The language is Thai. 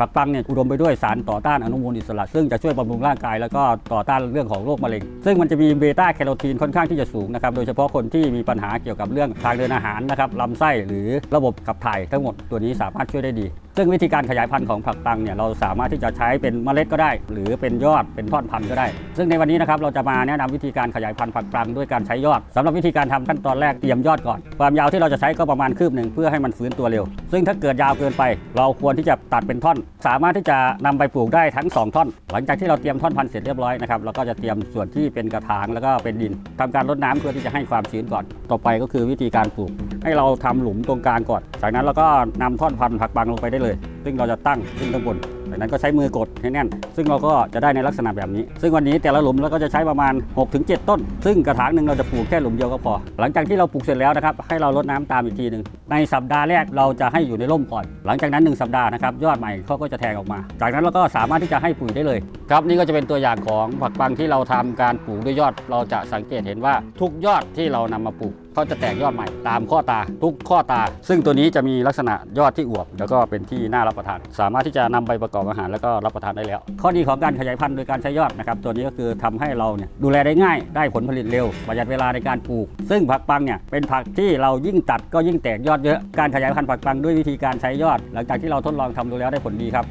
ผักปังเนี่ยอุดมไปด้วยสารต่อต้านอนุมูลอิสระ ซึ่งจะช่วยบำรุงร่างกาย แล้วก็ต่อต้านเรื่องของโรคมะเร็ง ซึ่งมันจะมีเบต้าแคโรทีนค่อนข้างที่จะสูงนะครับโดยเฉพาะคนที่มีปัญหาเกี่ยวกับเรื่องทางเดินอาหารนะครับลำไส้หรือระบบขับถ่ายทั้งหมดตัวนี้สามารถช่วยได้ดี ซึ่งวิธีการขยายพันธุ์ของผักปังเนี่ยเราสามารถที่จะใช้เป็นเมล็ดก็ได้ หรือเป็นยอดเป็นท่อนพันธุ์ก็ได้ ซึ่งในวันนี้นะครับเราจะมาแนะนำวิธีการขยายพันธุ์ผักปังด้วยการใช้ยอดสำหรับวิธีการทำขั้นตอนแรกเตรียมยอดก่อน ความยาวที่เราจะใช้ก็ประมาณคืบหนึ่งเพื่อให้มันฟื้นตัวเร็ว ซึ่งถ้าเกิดยาวเกินไป เราควรที่จะตัดเป็นท่อน สามารถที่จะนำไปปลูกได้ทั้ง 2 ท่อน หลังจากที่เราเตรียมท่อนพันธุ์เสร็จเรียบร้อยนะครับเราก็จะเตรียมส่วนที่เป็นกระถางแล้วก็เป็นดินทำการรดน้ำเพื่อที่จะให้ความชื้นก่อน ต่อไปก็คือวิธีการปลูก ให้เราทำหลุมตรงกลางก่อน จากนั้นเราก็นำท่อนพันผักบังลงไปได้เลย ซึ่งเราจะตั้งขึ้นข้างบน จากนั้นก็ใช้มือกดให้แน่น ซึ่งเราก็จะได้ในลักษณะแบบนี้ ซึ่งวันนี้แต่ละหลุมเราก็จะใช้ประมาณ 6-7 ต้น ซึ่งกระถางหนึ่งเราจะปลูกแค่หลุมเดียวก็พอ หลังจากที่เราปลูกเสร็จแล้วนะครับให้เรารดน้ำตามอีกทีหนึ่งในสัปดาห์แรกเราจะให้อยู่ในร่มก่อน หลังจากนั้น 1 สัปดาห์นะครับยอดใหม่เขาก็จะแทงออกมา จากนั้นเราก็สามารถที่จะให้ปุ๋ยได้เลย ครับนี่ก็จะเป็นตัวอย่างของผักปังที่เราทำการปลูกด้วยยอด เราจะสังเกตเห็นว่าทุกยอดที่เรานำมาปลูกเขาจะแตกยอดใหม่ตามข้อตาทุกข้อตา ซึ่งตัวนี้จะมีลักษณะยอดที่อวบ แล้วก็เป็นที่น่ารับประทาน สามารถที่จะนำไปประกอบอาหารแล้วก็รับประทานได้แล้ว ข้อดีของการขยายพันธุ์โดยการใช้ยอดนะครับตัวนี้ก็คือทำให้เราเนี่ยดูแลได้ง่ายได้ผลผลิตเร็ว ประหยัดเวลาในการปลูก ซึ่งผักปังเนี่ยเป็นผักที่เรายิ่งตัดก็ยิ่งแตกยอดเยอะการขยายพันธุ์ผักปังด้วยวิธีการใช้ยอด หลังจากที่เราทดลองทำดูแล้วได้ผลดีครับ